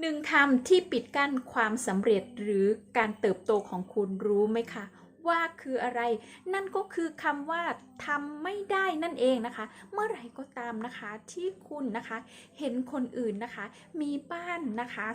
หนึ่งคำที่ปิดกั้นความสำเร็จหรือการเติบโตของคุณรู้ไหมคะ ว่าคืออะไร นั่นก็คือคำว่าทำไม่ได้นั่นเองนะคะ เมื่อไหร่ก็ตามนะคะที่คุณนะคะ เห็นคนอื่นนะคะ มีบ้านนะคะ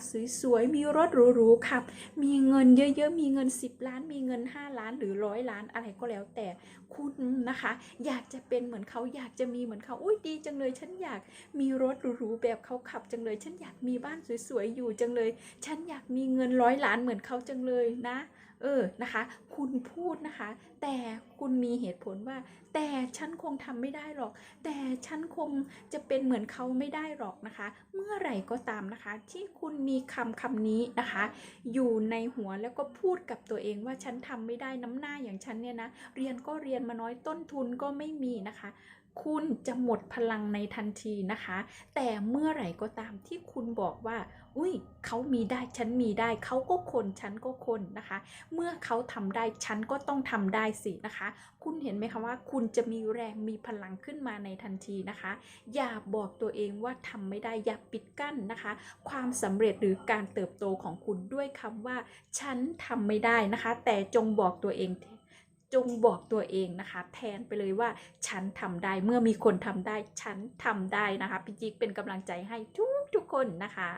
สวยๆมีรถหรูๆขับ มีเงินเยอะๆมีเงิน 10 ล้าน มีเงิน 5 ล้านหรือร้อยล้านอะไรก็แล้วแต่คุณนะคะ อยากจะเป็นเหมือนเขาอยากจะมีเหมือนเขาอุ้ยดีจังเลยฉันอยากมีรถหรูๆแบบเขาขับจังเลย ฉันอยากมีบ้านสวยๆอยู่จังเลย ฉันอยากมีเงินร้อยล้านเหมือนเขาจังเลยนะเออนะคะ คุณพูดนะคะ แต่คุณมีเหตุผลว่า แต่ฉันคงทำไม่ได้หรอก แต่ฉันคงจะเป็นเหมือนเขาไม่ได้หรอกนะคะ เมื่อไหร่ก็ตามนะคะ ที่คุณมีคำคำนี้นะคะ อยู่ในหัวแล้วก็พูดกับตัวเองว่าฉันทำไม่ได้น้ำหน้าอย่างฉันเนี่ยนะเรียนก็เรียนมาน้อยต้นทุนก็ไม่มีนะคะคุณจะหมดพลังในทันทีนะคะ แต่เมื่อไหร่ก็ตามที่คุณบอกว่า อุ้ยเขามีได้ฉันมีได้เขาก็คนฉันก็คนนะคะ เมื่อเขาทำได้ฉันก็ต้องทำได้สินะคะ คุณเห็นไหมคะว่า คุณจะมีแรงมีพลังขึ้นมาในทันทีนะคะ อย่าบอกตัวเองว่าทำไม่ได้อย่าปิดกั้นนะคะ ความสำเร็จหรือการเติบโตของคุณด้วยคำว่าฉันทำไม่ได้นะคะ แต่จงบอกตัวเองจงบอกตัวเองนะคะ แทนไปเลยว่าฉันทำได้เมื่อมีคนทำได้ ฉันทำได้นะคะพี่จิ๊กเป็นกำลังใจให้ทุกทุกคนนะคะ